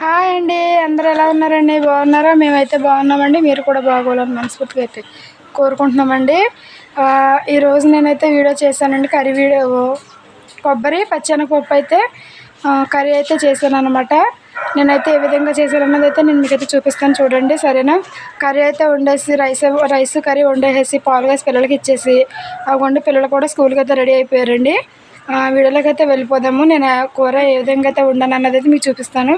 Hi అండి అందరూ ఎలా ఉన్నారండి? బాగున్నారా? మేమైతే బాగున్నామండి. మీరు కూడా బాగోవాలని మనస్ఫూర్తిగా అయితే కోరుకుంటున్నామండి. ఈరోజు నేనైతే వీడియో చేశానండి. కర్రీ వీడియో కొబ్బరి పచ్చనపప్పు అయితే కర్రీ అయితే చేశాను అనమాట నేనైతే ఏ విధంగా చేశానన్నది అయితే నేను మీకైతే చూపిస్తాను చూడండి సరేనా? కర్రీ అయితే వండేసి రైస్ రైస్ కర్రీ వండేసి పాలు వేసి పిల్లలకి ఇచ్చేసి అవి వండి పిల్లలు కూడా స్కూల్కి అయితే రెడీ అయిపోయారండి. వీడియోలోకి అయితే వెళ్ళిపోదాము. నేను ఆ కూర ఏ విధంగా అయితే ఉండను అన్నది అయితే మీకు చూపిస్తాను.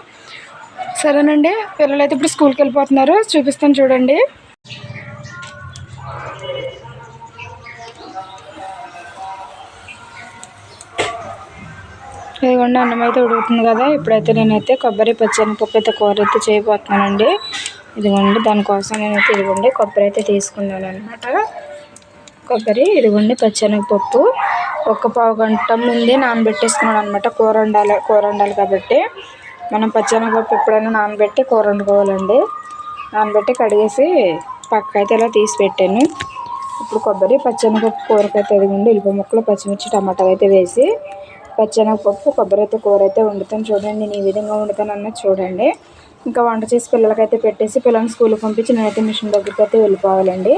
సరేనండి. పిల్లలు అయితే ఇప్పుడు స్కూల్కి వెళ్ళిపోతున్నారు చూపిస్తాను చూడండి. ఇదిగోండి అన్నం అయితే ఉడుకుతుంది కదా. ఇప్పుడైతే నేనైతే కొబ్బరి పచ్చనిపప్పు అయితే కూర అయితే చేయబోతున్నానండి. ఇదిగోండి దానికోసం నేనైతే ఇదిగోండి కొబ్బరి అయితే తీసుకున్నాను అనమాట కొబ్బరి ఇదిగోండి పచ్చనిపప్పు. ఒక పావు గంట ముందే నానబెట్టేసుకున్నాను అనమాట కూర వండాలి కూర వండాలి కాబట్టి. మనం పచ్చెనగపప్పు ఎప్పుడైనా నానబెట్టి కూర వండుకోవాలండి. నానబెట్టి కడిగేసి పక్క అయితే ఇలా తీసి పెట్టాను. ఇప్పుడు కొబ్బరి పచ్చెనగపప్పు కూరకైతే ఇదిగోండి ఉల్లిపాయ ముక్కలు పచ్చిమిర్చి టమాటాలు అయితే వేసి పచ్చెనగపప్పు కొబ్బరి అయితే కూర అయితే వండుతాను. చూడండి నేను ఈ విధంగా వండుతానన్నది చూడండి. ఇంకా వంట చేసి పిల్లలకైతే పెట్టేసి పిల్లల్ని స్కూల్కి పంపించి నేనైతే మిషన్ దగ్గరికి అయితే వెళ్ళిపోవాలండి.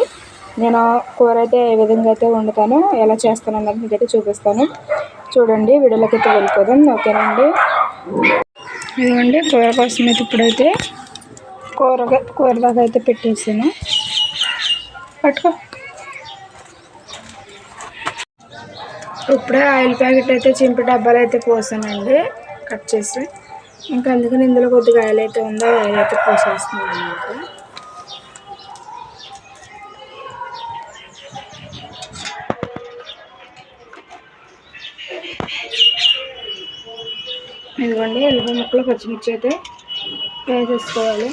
నేను కూర అయితే ఏ విధంగా అయితే వండుతానో ఎలా చేస్తాను అన్నది మీకైతే చూపిస్తాను. చూడండి వీడియోలోకి అయితే వెళ్ళిపోదాం. ఓకేనండి. ఇదిగోండి కూర కోసం అయితే ఇప్పుడైతే కూరగా కూర దాకా అయితే పెట్టేసాను. పట్టుకో. ఇప్పుడే ఆయిల్ ప్యాకెట్ అయితే చింపి డబ్బాలు అయితే పోసానండి కట్ చేసి. ఇంకా అందుకని ఇందులో కొద్దిగా ఆయిల్ అయితే ఉందో ఆయిల్ అయితే పోసేస్తున్నాను అనమాట ఇదిగోండి ఎల్లుల్లి ముక్కలు పచ్చిమిర్చి అయితే వేసేసుకోవాలి.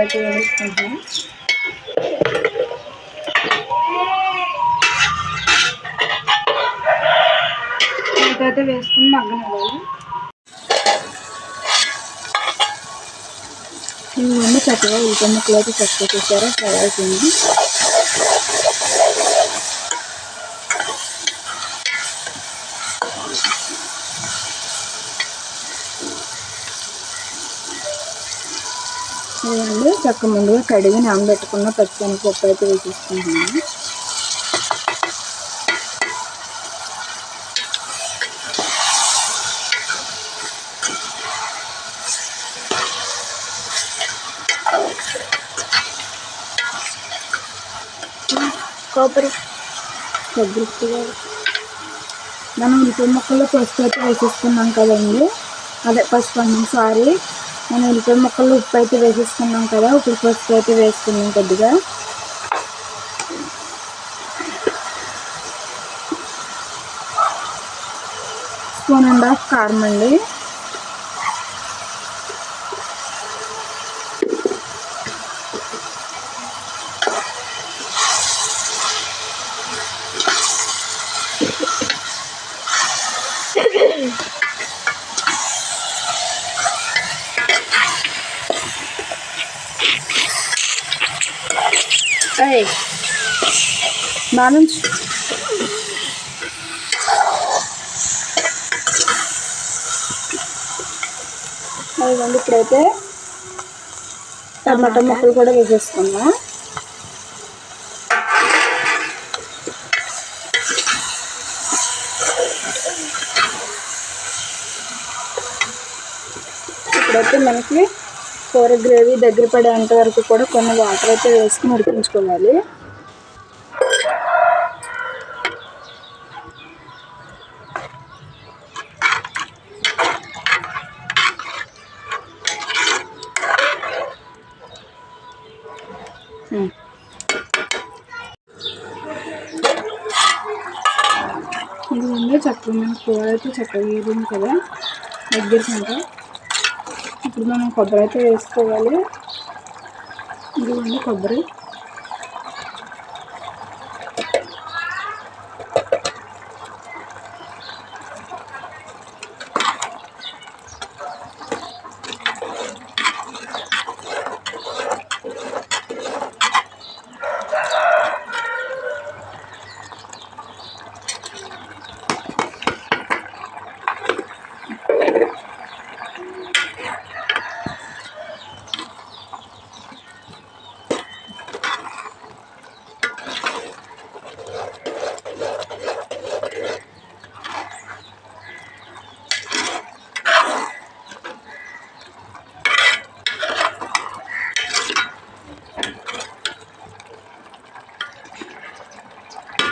అయితే వేసుకుంటాను అయితే వేసుకుని మగ్గనివ్వాలి ఇవన్నీ చక్కగా ఉల్లిపాయ ముక్కలు అయితే చక్కగా చేశారు. ఫ్రై అయిపోయింది. ఇదండి చక్క ముందుగా కడిగి నానబెట్టుకున్న పచ్చిశనగపప్పు అయితే వేసేసుకుంటున్నాను. కొబ్బరి. కొబ్బరి మనం ఉల్లిపాయ ముక్కల్లో పసుపు అయితే వేసేసుకున్నాం కదండి. అదే పసుపు సారీ. మనం ఉల్లిపాయ ముక్కలు ఉప్పు అయితే వేసేసుకున్నాం కదా ఇప్పుడు పసుపు అయితే వేసుకున్నాం కొద్దిగా. స్పూన్ అండ్ హాఫ్ కారం అండి. Hey. Balance. అదిగోండి ఇప్పుడైతే టమాటా ముక్కలు కూడా వేసేసుకుందాం ఇప్పుడైతే మనకి కూర గ్రేవీ దగ్గర పడేంత వరకు కూడా కొన్ని వాటర్ అయితే వేసుకుని ఉడికించుకోవాలి. ఇది ఉంది చక్కగా కూర అయితే చక్కగా వేయడం కదా. దగ్గర అంటే ఇప్పుడు మనం కొబ్బరి అయితే వేసుకోవాలి. ఇదిగోండి కొబ్బరి.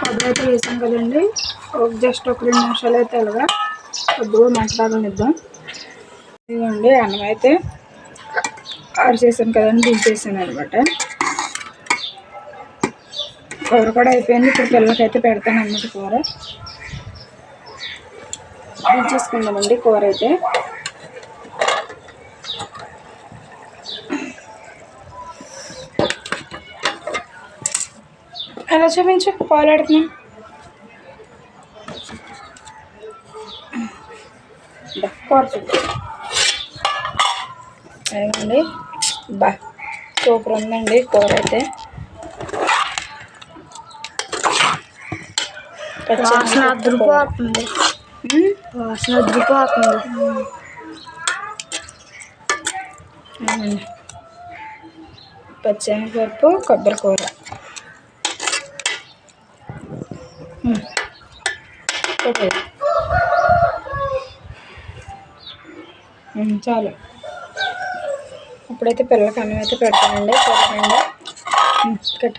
కొబ్బరి అయితే వేసాం కదండి. ఒక జస్ట్ ఒక రెండు నిమిషాలు అయితే అలాగా కొద్దిగా మంటలాగనిద్దాం ఇదిగోండి అన్నం అయితే ఆరు చేసాను కదండి దించేసాను అనమాట. కూర కూడా అయిపోయింది. ఇప్పుడు పిల్లలకైతే పెడతాను అన్నమాట కూర. దించేసుకుందామండి కూర అయితే. ఎలా చూపించు పాలాడుతున్నాను కూర చూడు. అదిగోండి బా సూపర్ ఉందండి కూర అయితే వాసన అదిరిపోతుంది. వాసన అదిరిపోతుంది. అవునండి. పచ్చెనగపప్పు కొబ్బరి కూర చాలు. ఇప్పుడైతే పిల్లలకి అన్నం అయితే పెడతానండి. చూడండి కట్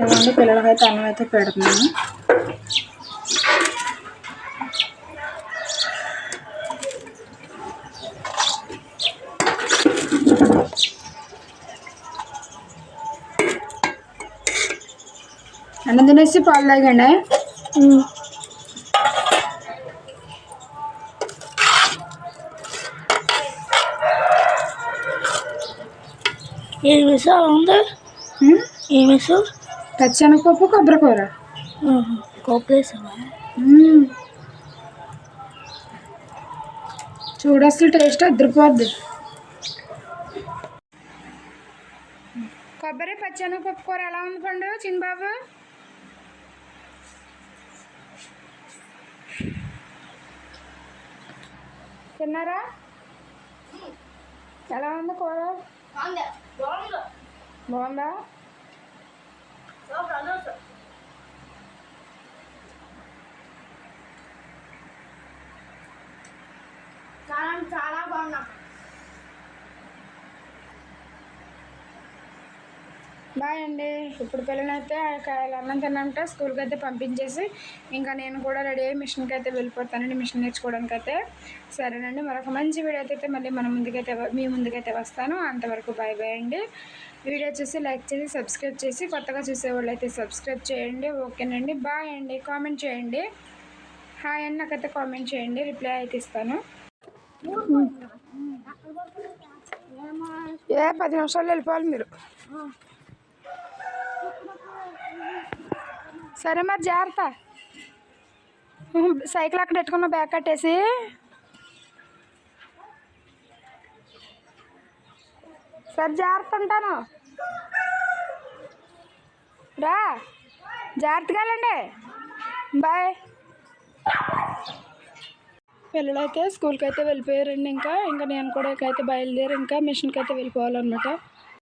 ఇవ్వండి పిల్లలకైతే అన్నం అయితే పెడుతున్నాను. అన్నం తినేసి పాలు తాగండి. ఏం అలా ఉంది? ఉమ్, ఏం వేసా పచ్చెనగపప్పు కొబ్బరి కూర కోపలు వేసావా? మ్మ్. చూడు అసలు టేస్ట్ అద్దరిపోద్ది. కొబ్బరి పచ్చెనగపప్పు కూర ఎలా ఉంది పండు చిన్నబాబు? తిన్నారా? ఎలా ఉంది కూర? బాగుందా? చాలా బాగున్నా. బాయ్ అండి. ఇప్పుడు పిల్లలైతే కాయలు అన్నం తిన్నంటే స్కూల్కి అయితే పంపించేసి ఇంకా నేను కూడా రెడీ అయ్యి మిషన్కి అయితే వెళ్ళిపోతానండి మిషన్ నేర్చుకోవడానికి అయితే సరేనండి మరొక మంచి వీడియో అయితే మళ్ళీ మన ముందుకైతే మీ ముందుకైతే వస్తాను. అంతవరకు బాయ్ బాయ్ అండి. వీడియో చూసి లైక్ చేసి సబ్స్క్రైబ్ చేసి కొత్తగా చూసేవాళ్ళు అయితే సబ్స్క్రైబ్ చేయండి. ఓకేనండి బాయ్ అండి. కామెంట్ చేయండి. హాయ్ అని నాకైతే కామెంట్ చేయండి రిప్లై అయితే ఇస్తాను. ఏ పది నిమిషాలు వెళ్ళిపోవాలి మీరు. సరే మరి జాగ్రత్త. సైకిల్ అక్కడ పెట్టుకున్న బ్యాగ్ కట్టేసి. సరే జాగ్రత్త ఉంటాను. రా. జాగ్రత్తగా వెళ్ళండి. బాయ్. పిల్లలైతే స్కూల్కి అయితే వెళ్ళిపోయారండి ఇంకా. ఇంకా నేను కూడా అయితే బయలుదేరి ఇంకా మిషన్కి అయితే వెళ్ళిపోవాలన్నమాట.